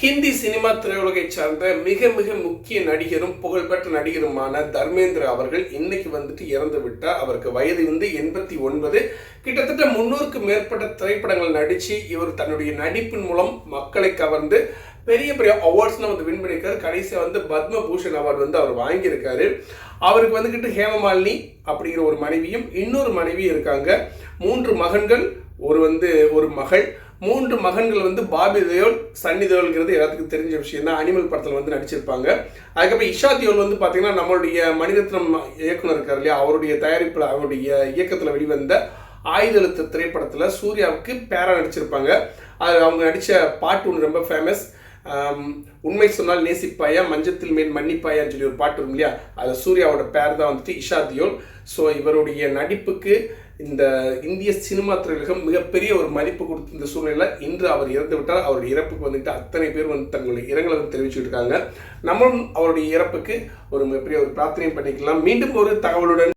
Hindi cinema திரையுலகை சார்ந்த மிக மிக முக்கிய நடிகரும் புகழ்பெற்ற நடிகருமான தர்மேந்திர அவர்கள் இன்னைக்கு வந்துட்டு இறந்து விட்டார். அவருக்கு வயது வந்து எண்பத்தி ஒன்பது. கிட்டத்தட்ட முன்னூறுக்கு மேற்பட்ட திரைப்படங்கள் நடித்து இவர் தன்னுடைய நடிப்பின் மூலம் மக்களை கவர்ந்து பெரிய பெரிய அவார்ட்ஸ்லாம் வந்து வின் பண்ணியிருக்காரு. கடைசியாக வந்து பத்மபூஷன் அவார்டு வந்து அவர் வாங்கியிருக்காரு. அவருக்கு வந்துக்கிட்டு ஹேமமாலினி அப்படிங்கிற ஒரு மனைவியும் இன்னொரு மனைவியும் இருக்காங்க. மூன்று மகன்கள் ஒரு வந்து ஒரு மகள் மூன்று மகன்கள் வந்து பாபி தேவல் சன்னி தேவல்ங்கிறது எல்லாத்துக்கும் தெரிஞ்ச விஷயம் தான் அனிமல் படத்தில் வந்து நடிச்சிருப்பாங்க. அதுக்கப்புறம் இஷா தியோல் வந்து பார்த்தீங்கன்னா நம்மளுடைய மணிரத்னம் இயக்குனர் இருக்கார் இல்லையா? அவருடைய தயாரிப்பில் அவருடைய இயக்கத்தில் வெளிவந்த ஆயுதழுத்த திரைப்படத்தில் சூர்யாவுக்கு பேரா நடிச்சிருப்பாங்க. அது அவங்க நடித்த பாட்டு ஒன்று ரொம்ப ஃபேமஸ் உண்மை சொன்னால் நேசிப்பாயா மஞ்சத்தில் மேல் மன்னிப்பாயான்னு சொல்லி ஒரு பாட்டு இருக்கும் இல்லையா? அது சூர்யாவோட பேர் தான் வந்துட்டு இஷா தியோல் ஸோ இவருடைய நடிப்புக்கு இந்த இந்திய சினிமா துறையிலும் மிகப்பெரிய ஒரு மதிப்பு கொடுத்த இந்த சூழ்நிலையில் இன்று அவர் இறந்து விட்டார். அவருடைய இறப்புக்கு வந்துட்டு அத்தனை பேர் வந்து தங்களுடைய இரங்கலை வந்து தெரிவிச்சுட்டு இருக்காங்க. நம்மளும் அவருடைய இறப்புக்கு ஒரு மிகப்பெரிய ஒரு பிரார்த்தனை பண்ணிக்கலாம். மீண்டும் ஒரு தகவலுடன்